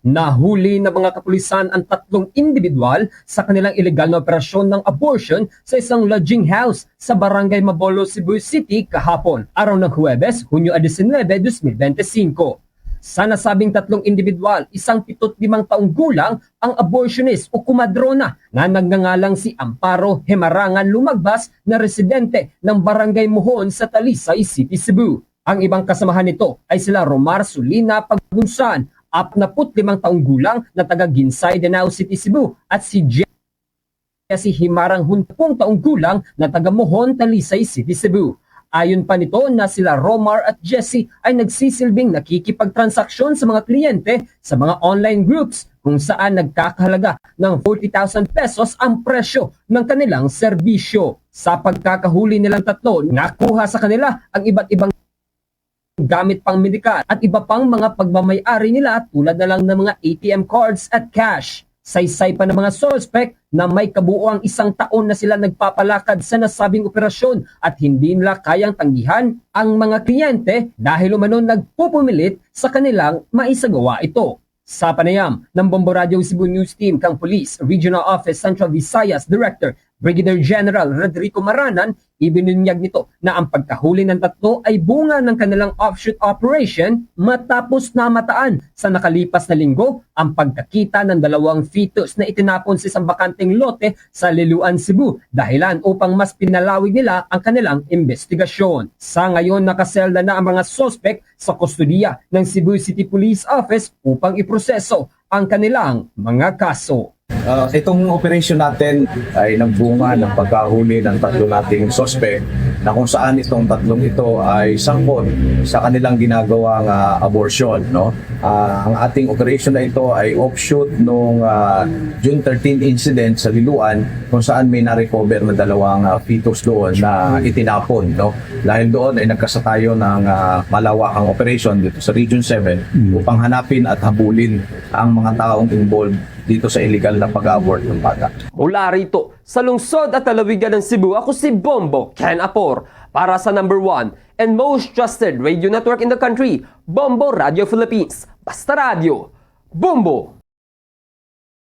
Nahuli na mga kapulisan ang tatlong individual sa kanilang illegal na operasyon ng abortion sa isang lodging house sa Barangay Mabolo, Cebu City kahapon, araw ng Huwebes, Hunyo 19, 2025. Sa nasabing tatlong individual, isang 75 taong gulang ang abortionist o kumadrona na nagngangalang si Amparo Hemarangan Lumagbas na residente ng Barangay Muhon sa Talisay City, Cebu. Ang ibang kasamahan nito ay sila Romar Sulina Pagunsan, 45 taong gulang na taga Ginsay, Danao City, Cebu at si Jesse Himarang Huntpong taong gulang na taga Mohon, Talisay City, Cebu. Ayon pa nito na sila Romar at Jesse ay nagsisilbing nakikipagtransaksyon sa mga kliyente sa mga online groups kung saan nagkakahalaga ng 40,000 pesos ang presyo ng kanilang serbisyo. Sa pagkakahuli nilang tatlo, nakuha sa kanila ang iba't ibang gamit pang medikal at iba pang mga pagmamayari nila tulad na lang ng mga ATM cards at cash. Saysay pa ng mga suspect na may kabuoang isang taon na sila nagpapalakad sa nasabing operasyon at hindi nila kayang tanggihan ang mga kliyente dahil umano nagpupumilit sa kanilang maisagawa ito. Sa panayam ng Bombo Radio Cebu News Team kang Police Regional Office Central Visayas Director Brigadier General Rodrigo Maranan, ibinunyag nito na ang pagkahuli ng tatlo ay bunga ng kanilang offshoot operation matapos na mataan sa nakalipas na linggo ang pagkakita ng dalawang fetus na itinapon sa isang bakanteng lote sa Liluan, Cebu dahilan upang mas pinalawig nila ang kanilang investigasyon. Sa ngayon nakaselda na ang mga sospek sa kustudiya ng Cebu City Police Office upang iproseso ang kanilang mga kaso. Ah, itong operation natin ay nagbunga ng pagkahuli ng tatlo nating suspect na kung saan itong tatlong ito ay sangkot sa kanilang ginagawang ah, abortion. No? Ah, ang ating operation na ito ay offshoot nung ah, June 13 incident sa Liluan kung saan may na-recover na dalawang ah, fetus doon na itinapon. No? Dahil doon ay nagkasa tayo ng ah, malawakang operation dito sa Region 7 upang hanapin at habulin ang mga taong involved dito sa illegal na pag-abort ng bata. Mula rito, sa lungsod at lalawigan ng Cebu, ako si Bombo Ken Apor para sa number one and most trusted radio network in the country, Bombo Radio Philippines. Basta Radio, Bombo!